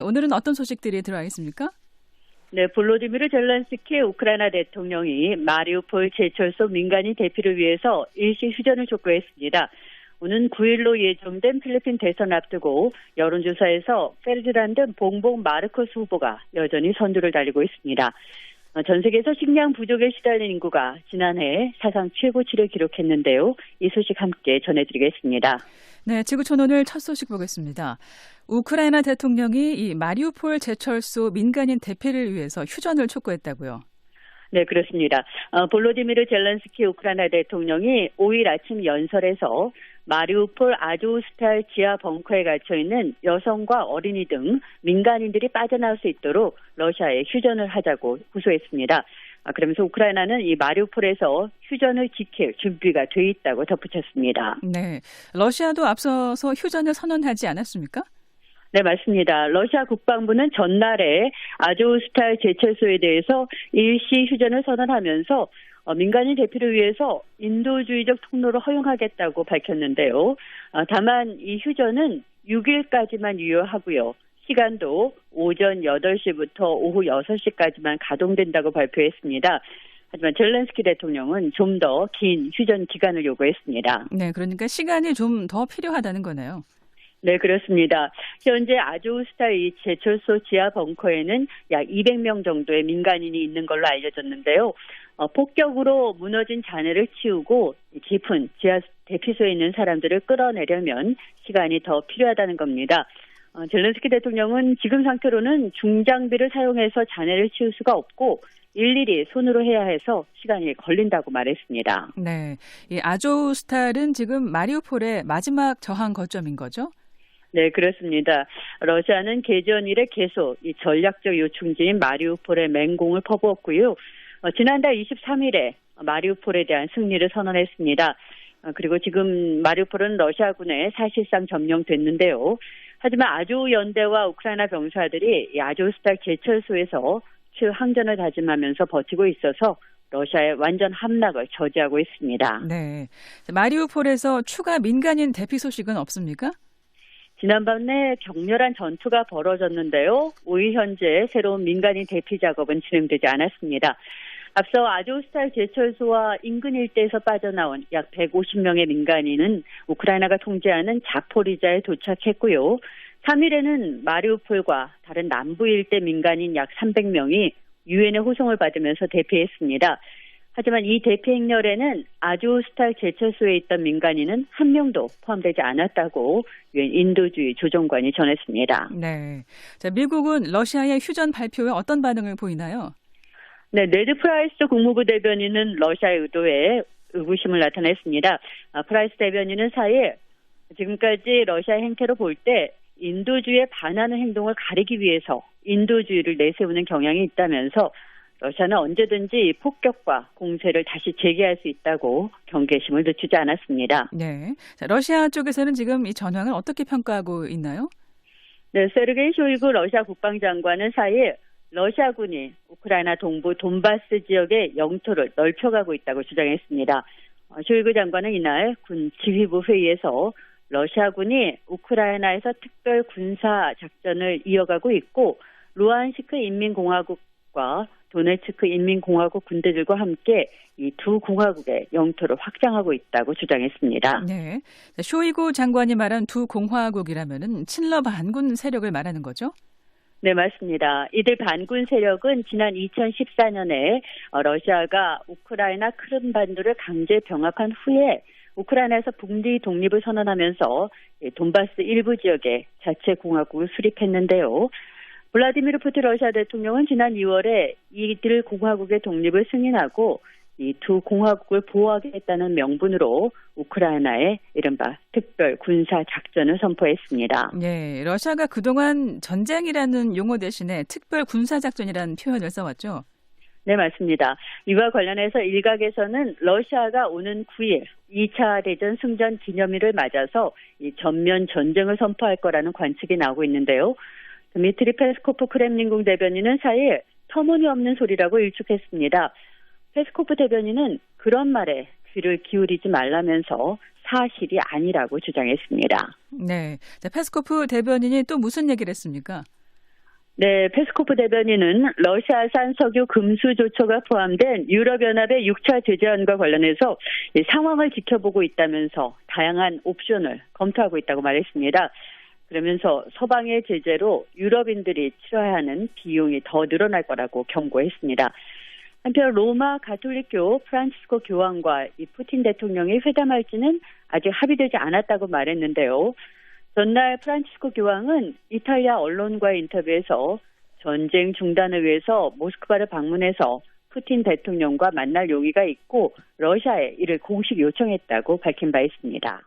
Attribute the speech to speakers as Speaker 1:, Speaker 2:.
Speaker 1: 오늘은 어떤 소식들이 들어와 있습니까?
Speaker 2: 네, 볼로디미르 젤란스키 우크라이나 대통령이 마리우폴 제철소 민간인 대피를 위해서 일시 휴전을 촉구했습니다. 오는 9일로 예정된 필리핀 대선 앞두고 여론조사에서 페르디란드 봉봉 마르코스 후보가 여전히 선두를 달리고 있습니다. 어, 전 세계에서 식량 부족에 시달린 인구가 지난해 사상 최고치를 기록했는데요. 이 소식 함께 전해드리겠습니다.
Speaker 1: 네, 지구촌 오늘 첫 소식 보겠습니다. 우크라이나 대통령이 이 마리우폴 제철소 민간인 대피를 위해서 휴전을 촉구했다고요.
Speaker 2: 네, 그렇습니다. 어, 볼로디미르 젤란스키 우크라이나 대통령이 5일 아침 연설에서 마리우폴 아조스탈 지하 벙커에 갇혀 있는 여성과 어린이 등 민간인들이 빠져나올 수 있도록 러시아에 휴전을 하자고 호소했습니다. 아, 그러면서 우크라이나는 이 마리우폴에서 휴전을 지킬 준비가 돼 있다고 덧붙였습니다.
Speaker 1: 네, 러시아도 앞서서 휴전을 선언하지 않았습니까?
Speaker 2: 네, 맞습니다. 러시아 국방부는 전날에 아조스탈 제철소에 대해서 일시 휴전을 선언하면서 어, 민간인 대피를 위해서 인도주의적 통로를 허용하겠다고 밝혔는데요. 어, 다만 이 휴전은 6일까지만 유효하고요. 시간도 오전 8시부터 오후 6시까지만 가동된다고 발표했습니다. 하지만 젤렌스키 대통령은 좀 더 긴 휴전 기간을 요구했습니다.
Speaker 1: 네, 그러니까 시간이 좀 더 필요하다는 거네요.
Speaker 2: 네, 그렇습니다. 현재 아조스타 이 제철소 지하 벙커에는 약 200명 정도의 민간인이 있는 걸로 알려졌는데요. 어, 폭격으로 무너진 잔해를 치우고 깊은 지하 대피소에 있는 사람들을 끌어내려면 시간이 더 필요하다는 겁니다. 어, 젤렌스키 대통령은 지금 상태로는 중장비를 사용해서 잔해를 치울 수가 없고 일일이 손으로 해야 해서 시간이 걸린다고 말했습니다.
Speaker 1: 네, 이 아조스탈은 지금 마리우폴의 마지막 저항 거점인 거죠?
Speaker 2: 네, 그렇습니다. 러시아는 개전 이래 계속 이 전략적 요충지인 마리우폴의 맹공을 퍼부었고요. 어, 지난달 23일에 마리우폴에 대한 승리를 선언했습니다. 어, 그리고 지금 마리우폴은 러시아군에 사실상 점령됐는데요. 하지만 아조 연대와 우크라이나 병사들이 이 아조스탈 제철소에서 항전을 다짐하면서 버티고 있어서 러시아의 완전 함락을 저지하고 있습니다.
Speaker 1: 네. 마리우폴에서 추가 민간인 대피 소식은 없습니까?
Speaker 2: 지난밤에 격렬한 전투가 벌어졌는데요. 5일 현재 새로운 민간인 대피 작업은 진행되지 않았습니다. 앞서 아조스탈 제철소와 인근 일대에서 빠져나온 약 150명의 민간인은 우크라이나가 통제하는 자포리자에 도착했고요. 3일에는 마리우폴과 다른 남부 일대 민간인 약 300명이 유엔의 호송을 받으면서 대피했습니다. 하지만 이 대피 행렬에는 아조스탈 제철소에 있던 민간인은 한 명도 포함되지 않았다고 유엔 인도주의 조정관이 전했습니다.
Speaker 1: 네. 자, 미국은 러시아의 휴전 발표에 어떤 반응을 보이나요?
Speaker 2: 네, 네드 프라이스 국무부 대변인은 러시아의 의도에 의구심을 나타냈습니다. 아, 프라이스 대변인은 4일 지금까지 러시아 행태로 볼 때 인도주의에 반하는 행동을 가리기 위해서 인도주의를 내세우는 경향이 있다면서 러시아는 언제든지 폭격과 공세를 다시 재개할 수 있다고 경계심을 늦추지 않았습니다.
Speaker 1: 네. 자, 러시아 쪽에서는 지금 이 전황을 어떻게 평가하고 있나요?
Speaker 2: 네, 세르게이 쇼이구 러시아 국방장관은 4일 러시아군이 우크라이나 동부 돈바스 지역의 영토를 넓혀가고 있다고 주장했습니다. 어, 쇼이구 장관은 이날 군 지휘부 회의에서 러시아군이 우크라이나에서 특별 군사 작전을 이어가고 있고 루안시크 인민공화국과 도네츠크 인민공화국 군대들과 함께 이 두 공화국의 영토를 확장하고 있다고 주장했습니다.
Speaker 1: 네. 쇼이구 장관이 말한 두 공화국이라면은 친러 반군 세력을 말하는 거죠?
Speaker 2: 네, 맞습니다. 이들 반군 세력은 지난 2014년에 어, 러시아가 우크라이나 크림반도를 강제 병합한 후에 우크라이나에서 북리 독립을 선언하면서 돈바스 일부 지역에 자체 공화국을 수립했는데요. 블라디미르 푸틴 러시아 대통령은 지난 2월에 이들 공화국의 독립을 승인하고 이 두 공화국을 보호하겠다는 명분으로 우크라이나에 이른바 특별 군사 작전을 선포했습니다.
Speaker 1: 네, 러시아가 그동안 전쟁이라는 용어 대신에 특별 군사 작전이라는 표현을 써왔죠.
Speaker 2: 네, 맞습니다. 이와 관련해서 일각에서는 러시아가 오는 9일 2차 대전 승전 기념일을 맞아서 이 전면 전쟁을 선포할 거라는 관측이 나오고 있는데요. 드미트리 페스코프 크렘린궁 대변인은 4일 터무니없는 소리라고 일축했습니다. 페스코프 대변인은 그런 말에 귀를 기울이지 말라면서 사실이 아니라고 주장했습니다.
Speaker 1: 네. 자, 페스코프 대변인이 또 무슨 얘기를 했습니까?
Speaker 2: 네, 페스코프 대변인은 러시아산 석유 금수 조처가 포함된 유럽연합의 6차 제재안과 관련해서 이 상황을 지켜보고 있다면서 다양한 옵션을 검토하고 있다고 말했습니다. 그러면서 서방의 제재로 유럽인들이 치러야 하는 비용이 더 늘어날 거라고 경고했습니다. 한편 로마 가톨릭교 프란치스코 교황과 이 푸틴 대통령이 회담할지는 아직 합의되지 않았다고 말했는데요. 전날 프란치스코 교황은 이탈리아 언론과의 인터뷰에서 전쟁 중단을 위해서 모스크바를 방문해서 푸틴 대통령과 만날 용의가 있고 러시아에 이를 공식 요청했다고 밝힌 바 있습니다.